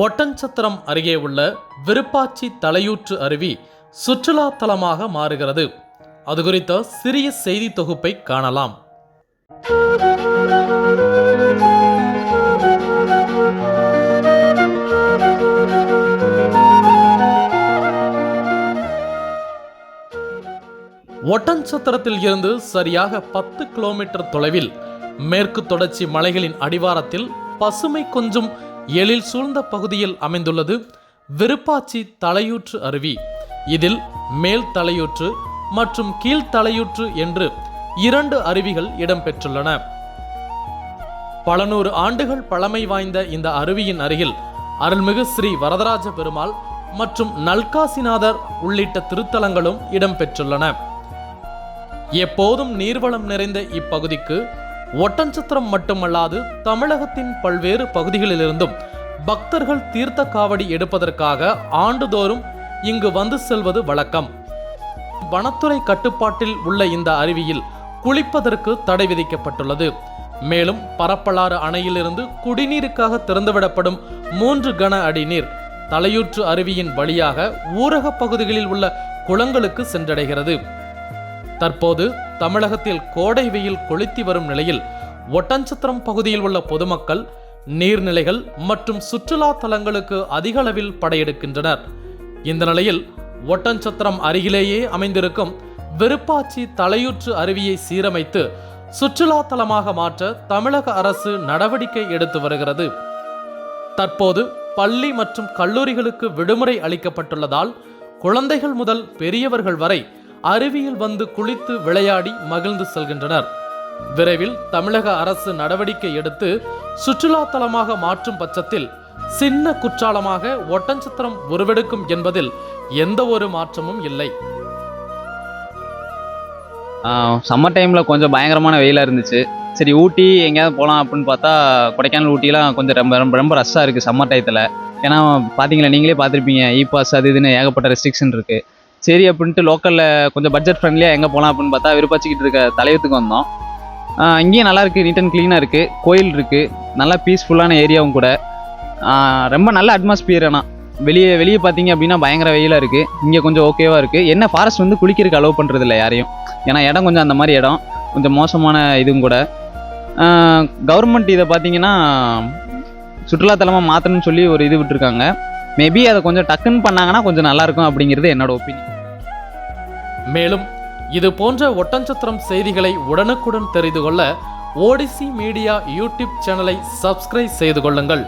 ஒட்டன்சத்திரம் அருகே உள்ள விருப்பாச்சி தலையூற்று அருவி சுற்றுலா தலமாக மாறுகிறது. அது குறித்த சிறிய செய்தி தொகுப்பை காணலாம். ஒட்டன்சத்திரத்தில் இருந்து சரியாக பத்து கிலோமீட்டர் தொலைவில் மேற்கு தொடர்ச்சி மலைகளின் அடிவாரத்தில் பசுமை கொஞ்சம் எழில் சூழ்ந்த பகுதியில் அமைந்துள்ளது விருப்பாச்சி தலையூற்று அருவி. இதில் மேல் தலையூற்று மற்றும் கீழ் தலையூற்று என்று இரண்டு அருவிகள் இடம்பெற்றுள்ளன. பல நூறு ஆண்டுகள் பழமை வாய்ந்த இந்த அருவியின் அருகில் அருள்மிகு ஸ்ரீ வரதராஜ பெருமாள் மற்றும் நல்காசிநாதர் உள்ளிட்ட திருத்தலங்களும் இடம்பெற்றுள்ளன. எப்போதும் நீர்வளம் நிறைந்த இப்பகுதிக்கு ஒட்டன்சத்திரம் மட்டுமல்லாது தமிழகத்தின் பல்வேறு பகுதிகளிலிருந்தும் பக்தர்கள் தீர்த்த காவடி எடுப்பதற்காக ஆண்டுதோறும் இங்கு வந்து செல்வது வழக்கம். வனத்துறை கட்டுப்பாட்டில் உள்ள இந்த அருவியில் குளிப்பதற்கு தடை விதிக்கப்பட்டுள்ளது. மேலும் பரப்பலாறு அணையிலிருந்து குடிநீருக்காக திறந்துவிடப்படும் மூன்று கன அடி நீர் தலையூற்று அருவியின் வழியாக ஊரக பகுதிகளில் உள்ள குளங்களுக்கு சென்றடைகிறது. தற்போது தமிழகத்தில் கோடை வெயில் கொளுத்தி வரும் நிலையில் ஒட்டன்சத்திரம் பகுதியில் உள்ள பொதுமக்கள் நீர்நிலைகள் மற்றும் சுற்றுலா தலங்களுக்கு அதிக அளவில் படையெடுக்கின்றனர். இந்த நிலையில் ஒட்டன்சத்திரம் அருகிலேயே அமைந்திருக்கும் விருப்பாச்சி தலையூற்று அருவியை சீரமைத்து சுற்றுலா தலமாக மாற்ற தமிழக அரசு நடவடிக்கை எடுத்து வருகிறது. தற்போது பள்ளி மற்றும் கல்லூரிகளுக்கு விடுமுறை அளிக்கப்பட்டுள்ளதால் குழந்தைகள் முதல் பெரியவர்கள் வரை அருவியில் வந்து குளித்து விளையாடி மகிழ்ந்து செல்கின்றனர். விரைவில் தமிழக அரசு நடவடிக்கை எடுத்து சுற்றுலா தலமாக மாற்றும் பட்சத்தில் சின்ன குற்றாலமாக ஒட்டஞ்சத்திரம் உருவெடுக்கும் என்பதில் எந்த ஒரு மாற்றமும் இல்லை. சம்மர் டைமில் கொஞ்சம் பயங்கரமான வெயிலாக இருந்துச்சு. சரி ஊட்டி எங்கேயாவது போகலாம் அப்படின்னு பார்த்தா கொடைக்கானல் ஊட்டிலாம் கொஞ்சம் ரொம்ப ரொம்ப ரொம்ப ரஷ்ஷாக இருக்குது சம்மர் டயத்தில் ஏன்னா பார்த்தீங்களா நீங்களே பார்த்துருப்பீங்க இ பாஸ் அது இதுன்னு ஏகப்பட்ட ரெஸ்ட்ரிக்ஷன் இருக்குது சரி அப்படின்ட்டு லோக்கலில் கொஞ்சம் பட்ஜெட் ஃப்ரெண்ட்லியாக எங்கே போகலாம் அப்படின்னு பார்த்தா விருப்பாச்சிக்கிட்டு இருக்க தலையத்துக்கு வந்தோம். இங்கேயும் நல்லா இருக்குது நீட் அண்ட் க்ளீனாக இருக்குது கோயில் இருக்குது நல்லா பீஸ்ஃபுல்லான ஏரியாவும் கூட. ரொம்ப நல்ல அட்மாஸ்பியர் ஆனால் வெளியே வெளியே பார்த்தீங்க அப்படின்னா பயங்கர வெயிலாக இருக்குது இங்கே கொஞ்சம் ஓகேவாக இருக்குது என்ன ஃபாரஸ்ட் வந்து குளிக்கிறதுக்கு அலோவ் பண்ணுறதில்ல யாரையும். ஏன்னா இடம் கொஞ்சம் அந்த மாதிரி இடம். கொஞ்சம் மோசமான இதுவும் கூட. கவர்மெண்ட் இதை பார்த்தீங்கன்னா சுற்றுலாத்தலமாக மாற்றணும்னு சொல்லி ஒரு இது விட்டுருக்காங்க. மேபி அதை கொஞ்சம் டக்குன்னு பண்ணாங்கன்னா கொஞ்சம் நல்லாயிருக்கும் அப்படிங்கிறது என்னோட ஒப்பீனியன் மேலும் இது போன்ற ஒட்டஞ்சத்திரம் செய்திகளை உடனுக்குடன் தெரிந்து கொள்ள ஓடிசி மீடியா யூடியூப் சேனலை சப்ஸ்கிரைப் செய்து கொள்ளுங்கள்.